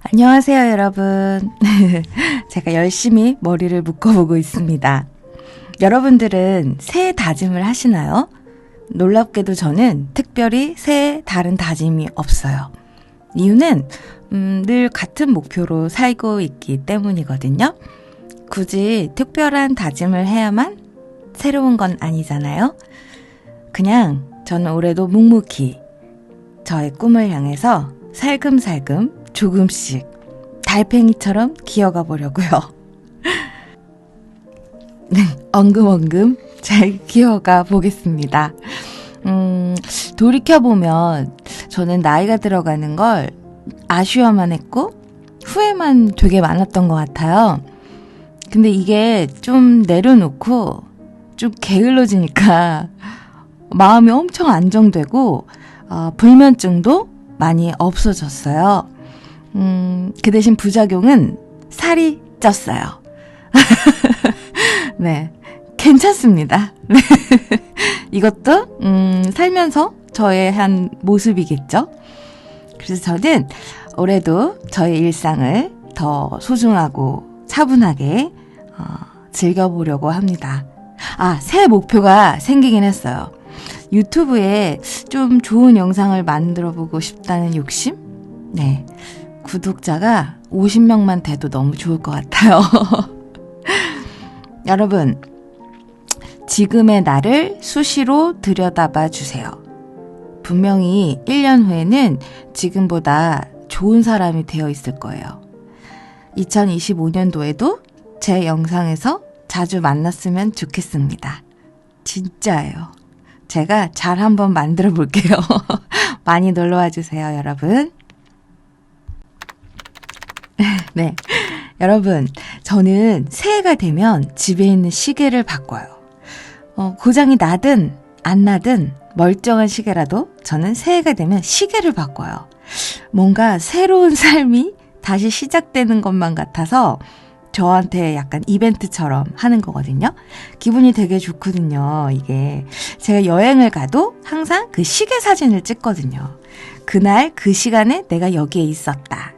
안녕하세요, 여러분. 제가 열심히 머리를 묶어보고 있습니다. 여러분들은 새해 다짐을 하시나요? 놀랍게도 저는 특별히 새해 다른 다짐이 없어요. 이유는, 음, 늘 같은 목표로 살고 있기 때문이거든요. 굳이 특별한 다짐을 해야만 새로운 건 아니잖아요. 그냥 저는 올해도 묵묵히 저의 꿈을 향해서 살금살금 조금씩 달팽이처럼 기어가 보려고요. 네, 엉금엉금 잘 기어가 보겠습니다. 음, 돌이켜보면 저는 나이가 들어가는 걸 아쉬워만 했고 후회만 되게 많았던 것 같아요. 근데 이게 좀 내려놓고 좀 게을러지니까 마음이 엄청 안정되고 어, 불면증도 많이 없어졌어요. 음, 그 대신 부작용은 살이 쪘어요. 네. 괜찮습니다. 네. 이것도, 음, 살면서 저의 한 모습이겠죠? 그래서 저는 올해도 저의 일상을 더 소중하고 차분하게, 어, 즐겨보려고 합니다. 아, 새 목표가 생기긴 했어요. 유튜브에 좀 좋은 영상을 만들어 보고 싶다는 욕심? 네. 구독자가 50명만 돼도 너무 좋을 것 같아요. 여러분, 지금의 나를 수시로 들여다봐 주세요. 분명히 1년 후에는 지금보다 좋은 사람이 되어 있을 거예요. 2025년도에도 제 영상에서 자주 만났으면 좋겠습니다. 진짜예요. 제가 잘 한번 만들어 볼게요. 많이 놀러 와 주세요, 여러분. 네. 여러분, 저는 새해가 되면 집에 있는 시계를 바꿔요. 어, 고장이 나든 안 나든 멀쩡한 시계라도 저는 새해가 되면 시계를 바꿔요. 뭔가 새로운 삶이 다시 시작되는 것만 같아서 저한테 약간 이벤트처럼 하는 거거든요. 기분이 되게 좋거든요. 이게 제가 여행을 가도 항상 그 시계 사진을 찍거든요. 그날 그 시간에 내가 여기에 있었다.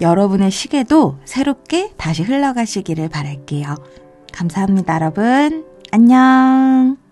여러분의 시계도 새롭게 다시 흘러가시기를 바랄게요. 감사합니다, 여러분. 안녕.